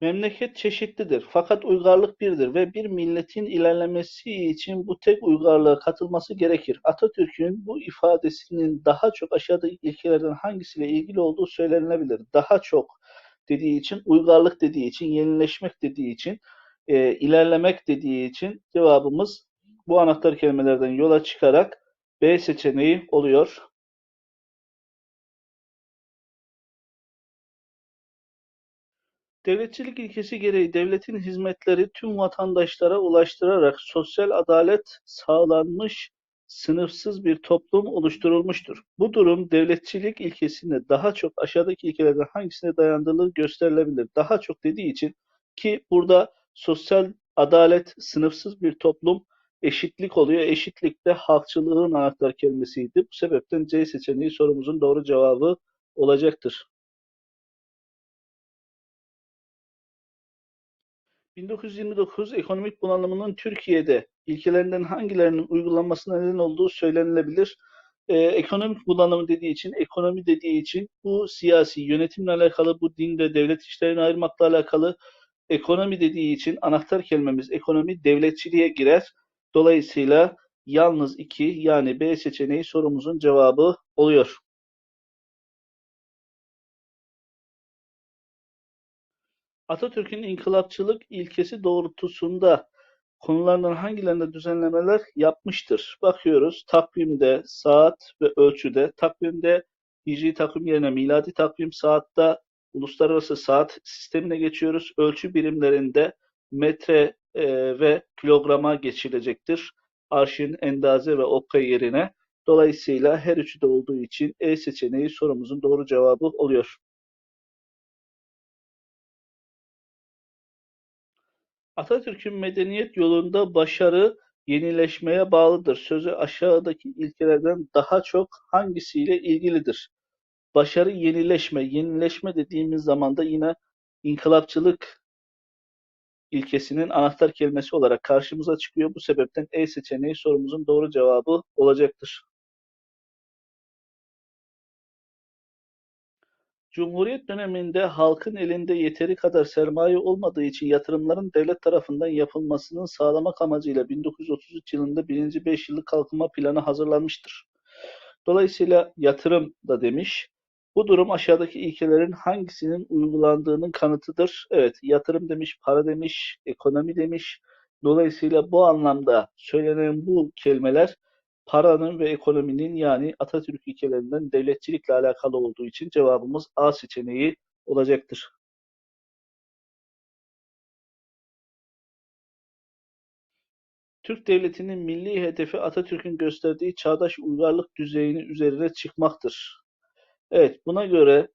Memleket çeşitlidir fakat uygarlık birdir ve bir milletin ilerlemesi için bu tek uygarlığa katılması gerekir. Atatürk'ün bu ifadesinin daha çok aşağıdaki ilkelerden hangisiyle ilgili olduğu söylenilebilir. Daha çok dediği için, uygarlık dediği için, yenileşmek dediği için, e, ilerlemek dediği için cevabımız bu anahtar kelimelerden yola çıkarak B seçeneği oluyor. Devletçilik ilkesi gereği devletin hizmetleri tüm vatandaşlara ulaştırarak sosyal adalet sağlanmış, sınıfsız bir toplum oluşturulmuştur. Bu durum devletçilik ilkesine daha çok aşağıdaki ilkelerden hangisine dayandırılır gösterilebilir. Daha çok dediği için ki burada sosyal adalet, sınıfsız bir toplum, eşitlik oluyor. Eşitlik de halkçılığın anahtar kelimesiydi. Bu sebepten C seçeneği sorumuzun doğru cevabı olacaktır. 1929 ekonomik bunalımının Türkiye'de ilkelerinden hangilerinin uygulanmasına neden olduğu söylenilebilir. Ee, ekonomik bunalımı dediği için, ekonomi dediği için bu siyasi yönetimle alakalı, bu dinde devlet işlerini ayırmakla alakalı. Ekonomi dediği için anahtar kelimemiz ekonomi devletçiliğe girer. Dolayısıyla yalnız 2 yani B seçeneği sorumuzun cevabı oluyor. Atatürk'ün inkılapçılık ilkesi doğrultusunda konulardan hangilerinde düzenlemeler yapmıştır? Bakıyoruz takvimde, saat ve ölçüde. Takvimde hicri takvim yerine miladi takvim, saatte uluslararası saat sistemine geçiyoruz. Ölçü birimlerinde metre e, ve kilograma geçilecektir. Arşin, endaze ve okka yerine. Dolayısıyla her üçü de olduğu için E seçeneği sorumuzun doğru cevabı oluyor. Atatürk'ün medeniyet yolunda başarı yenileşmeye bağlıdır. Sözü aşağıdaki ilkelerden daha çok hangisiyle ilgilidir? Başarı yenileşme. Yenileşme dediğimiz zaman da yine inkılapçılık ilkesinin anahtar kelimesi olarak karşımıza çıkıyor. Bu sebepten E seçeneği sorumuzun doğru cevabı olacaktır. Cumhuriyet döneminde halkın elinde yeteri kadar sermaye olmadığı için yatırımların devlet tarafından yapılmasının sağlamak amacıyla 1933 yılında birinci beş yıllık kalkınma planı hazırlanmıştır. Dolayısıyla yatırım da demiş. Bu durum aşağıdaki ilkelerin hangisinin uygulandığının kanıtıdır. Evet, yatırım demiş, para demiş, ekonomi demiş. Dolayısıyla bu anlamda söylenen bu kelimeler paranın ve ekonominin yani Atatürk ilkelerinden devletçilikle alakalı olduğu için cevabımız A seçeneği olacaktır. Türk devletinin milli hedefi Atatürk'ün gösterdiği çağdaş uygarlık düzeyini üzerine çıkmaktır. Evet, buna göre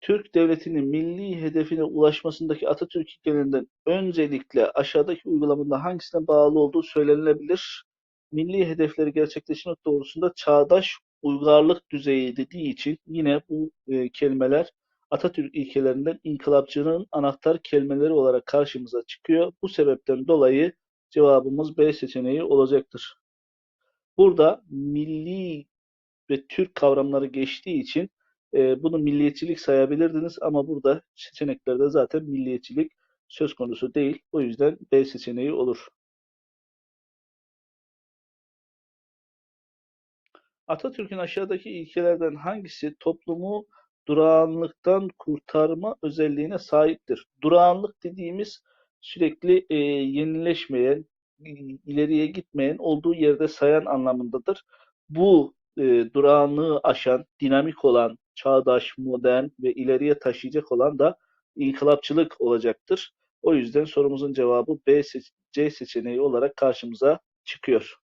Türk devletinin milli hedefine ulaşmasındaki Atatürk ilkelerinden öncelikle aşağıdaki uygulamada hangisine bağlı olduğu söylenilebilir milli hedefleri gerçekleştirmek doğrusunda çağdaş uygarlık düzeyi dediği için yine bu e, kelimeler Atatürk ilkelerinden inkılapçının anahtar kelimeleri olarak karşımıza çıkıyor. Bu sebepten dolayı cevabımız B seçeneği olacaktır. Burada milli ve Türk kavramları geçtiği için e, bunu milliyetçilik sayabilirdiniz ama burada seçeneklerde zaten milliyetçilik söz konusu değil. O yüzden B seçeneği olur. Atatürk'ün aşağıdaki ilkelerden hangisi toplumu durağanlıktan kurtarma özelliğine sahiptir? Durağanlık dediğimiz sürekli e, yenileşmeyen, ileriye gitmeyen, olduğu yerde sayan anlamındadır. Bu e, durağanlığı aşan, dinamik olan, çağdaş, modern ve ileriye taşıyacak olan da inkılapçılık olacaktır. O yüzden sorumuzun cevabı B, C seçeneği olarak karşımıza çıkıyor.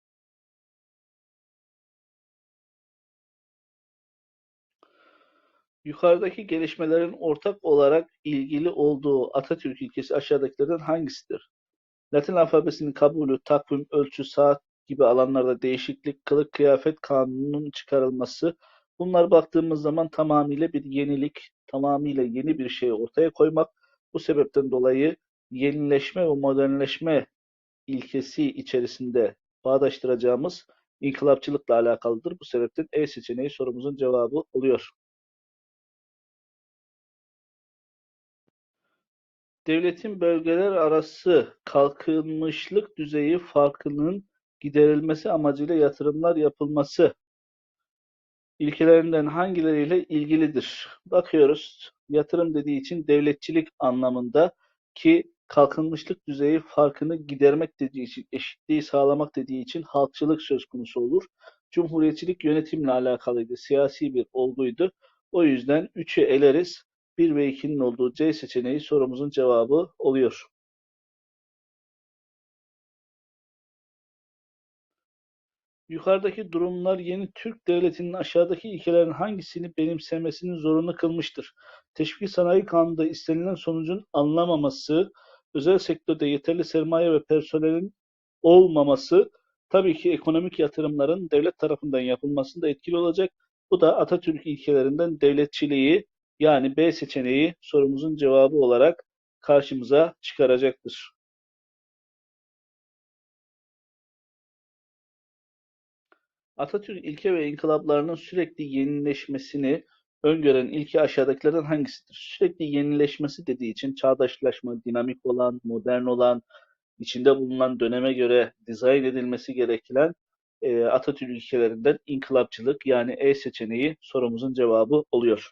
Yukarıdaki gelişmelerin ortak olarak ilgili olduğu Atatürk ilkesi aşağıdakilerden hangisidir? Latin alfabesinin kabulü, takvim, ölçü, saat gibi alanlarda değişiklik, kılık kıyafet kanununun çıkarılması. Bunlar baktığımız zaman tamamıyla bir yenilik, tamamıyla yeni bir şey ortaya koymak. Bu sebepten dolayı yenileşme ve modernleşme ilkesi içerisinde bağdaştıracağımız inkılapçılıkla alakalıdır. Bu sebepten E seçeneği sorumuzun cevabı oluyor. Devletin bölgeler arası kalkınmışlık düzeyi farkının giderilmesi amacıyla yatırımlar yapılması ilkelerinden hangileriyle ilgilidir? Bakıyoruz. Yatırım dediği için devletçilik anlamında ki kalkınmışlık düzeyi farkını gidermek dediği için, eşitliği sağlamak dediği için halkçılık söz konusu olur. Cumhuriyetçilik yönetimle alakalıydı, siyasi bir olguydu. O yüzden 3'ü eleriz. 1 ve 2'nin olduğu C seçeneği sorumuzun cevabı oluyor. Yukarıdaki durumlar yeni Türk devletinin aşağıdaki ilkelerin hangisini benimsemesini zorunlu kılmıştır? Teşvik sanayi kanunda istenilen sonucun anlamaması, özel sektörde yeterli sermaye ve personelin olmaması, tabii ki ekonomik yatırımların devlet tarafından yapılmasında etkili olacak. Bu da Atatürk ilkelerinden devletçiliği yani B seçeneği sorumuzun cevabı olarak karşımıza çıkaracaktır. Atatürk ilke ve inkılaplarının sürekli yenileşmesini öngören ilke aşağıdakilerden hangisidir? Sürekli yenileşmesi dediği için çağdaşlaşma, dinamik olan, modern olan, içinde bulunan döneme göre dizayn edilmesi gereken e, Atatürk ilkelerinden inkılapçılık yani E seçeneği sorumuzun cevabı oluyor.